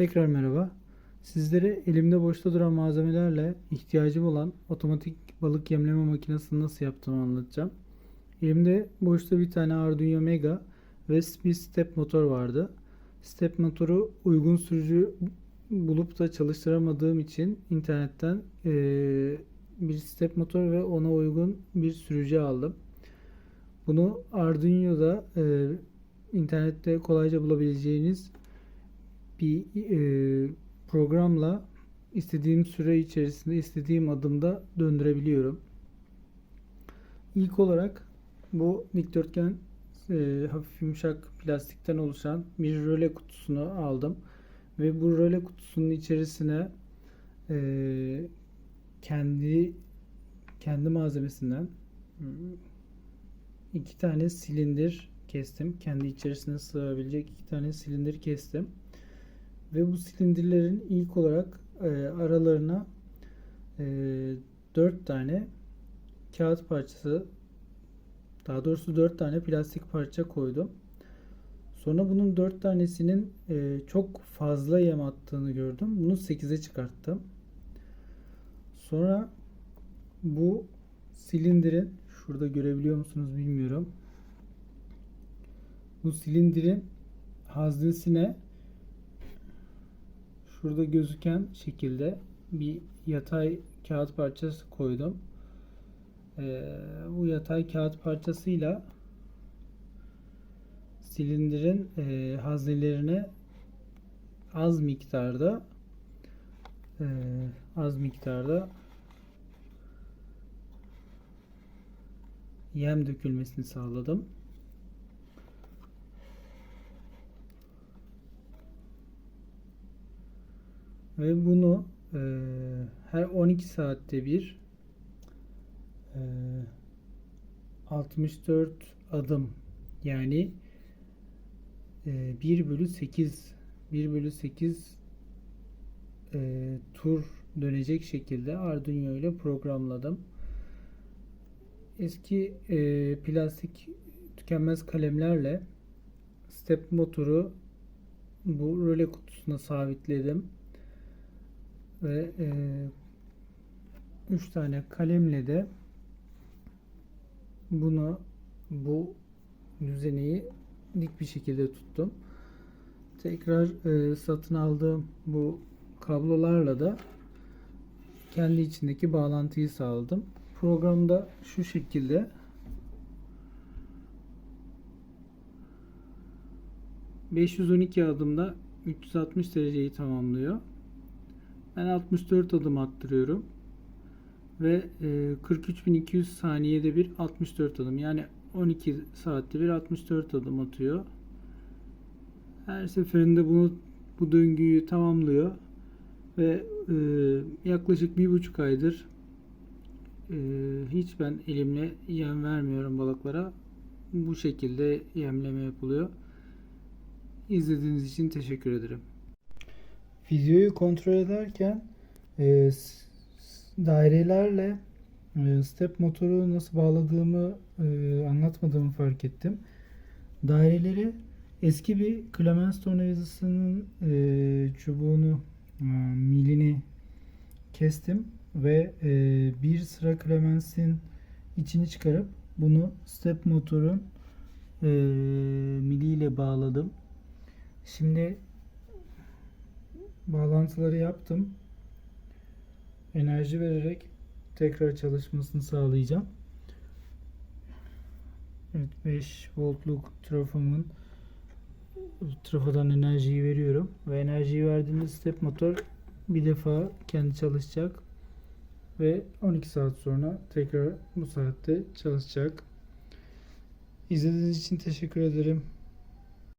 Tekrar merhaba. Sizlere elimde boşta duran malzemelerle ihtiyacım olan otomatik balık yemleme makinesini nasıl yaptığımı anlatacağım. Elimde boşta bir tane Arduino Mega ve bir step motor vardı. Step motoru uygun sürücü bulup da çalıştıramadığım için internetten bir step motor ve ona uygun bir sürücü aldım. Bunu Arduino'da eee, internette kolayca bulabileceğiniz bir e, programla istediğim süre içerisinde istediğim adımda döndürebiliyorum. İlk olarak bu dikdörtgen e, hafif yumuşak plastikten oluşan bir röle kutusunu aldım ve bu röle kutusunun içerisine e, kendi kendi malzemesinden iki tane silindir kestim. Kendi içerisine sığabilecek iki tane silindir kestim. Ve bu silindirlerin ilk olarak e, aralarına e, 4 tane kağıt parçası daha doğrusu 4 tane plastik parça koydum. Sonra bunun 4 tanesinin e, çok fazla yem attığını gördüm. Bunu 8'e çıkarttım. Sonra bu silindirin şurada görebiliyor musunuz bilmiyorum. Bu silindirin haznesine şurada gözüken şekilde bir yatay kağıt parçası koydum. Ee, bu yatay kağıt parçasıyla silindirin e, haznelerine az miktarda e, az miktarda yem dökülmesini sağladım. Ve bunu e, her 12 saatte bir e, 64 adım yani e, 1 bölü 8 1 bölü 8 e, tur dönecek şekilde Arduino ile programladım. Eski e, plastik tükenmez kalemlerle step motoru bu röle kutusuna sabitledim ve 3 tane kalemle de bunu bu düzeneyi dik bir şekilde tuttum. Tekrar e, satın aldığım bu kablolarla da kendi içindeki bağlantıyı sağladım. Programda şu şekilde ...512 adımda 360 dereceyi tamamlıyor. Ben 64 adım attırıyorum. Ve e, 43.200 saniyede bir 64 adım. Yani 12 saatte bir 64 adım atıyor. Her seferinde bunu bu döngüyü tamamlıyor. Ve e, yaklaşık bir buçuk aydır e, hiç ben elimle yem vermiyorum balıklara. Bu şekilde yemleme yapılıyor. İzlediğiniz için teşekkür ederim. Videoyu kontrol ederken e, dairelerle e, step motoru nasıl bağladığımı e, anlatmadığımı fark ettim. Daireleri eski bir Clemens tornavidasının e, çubuğunu e, milini kestim ve e, bir sıra Clemens'in içini çıkarıp bunu step motorun e, miliyle bağladım. Şimdi bağlantıları yaptım. Enerji vererek tekrar çalışmasını sağlayacağım. Evet 5 voltluk trafomun trafodan enerjiyi veriyorum ve enerjiyi verdiğimde step motor bir defa kendi çalışacak ve 12 saat sonra tekrar bu saatte çalışacak. İzlediğiniz için teşekkür ederim.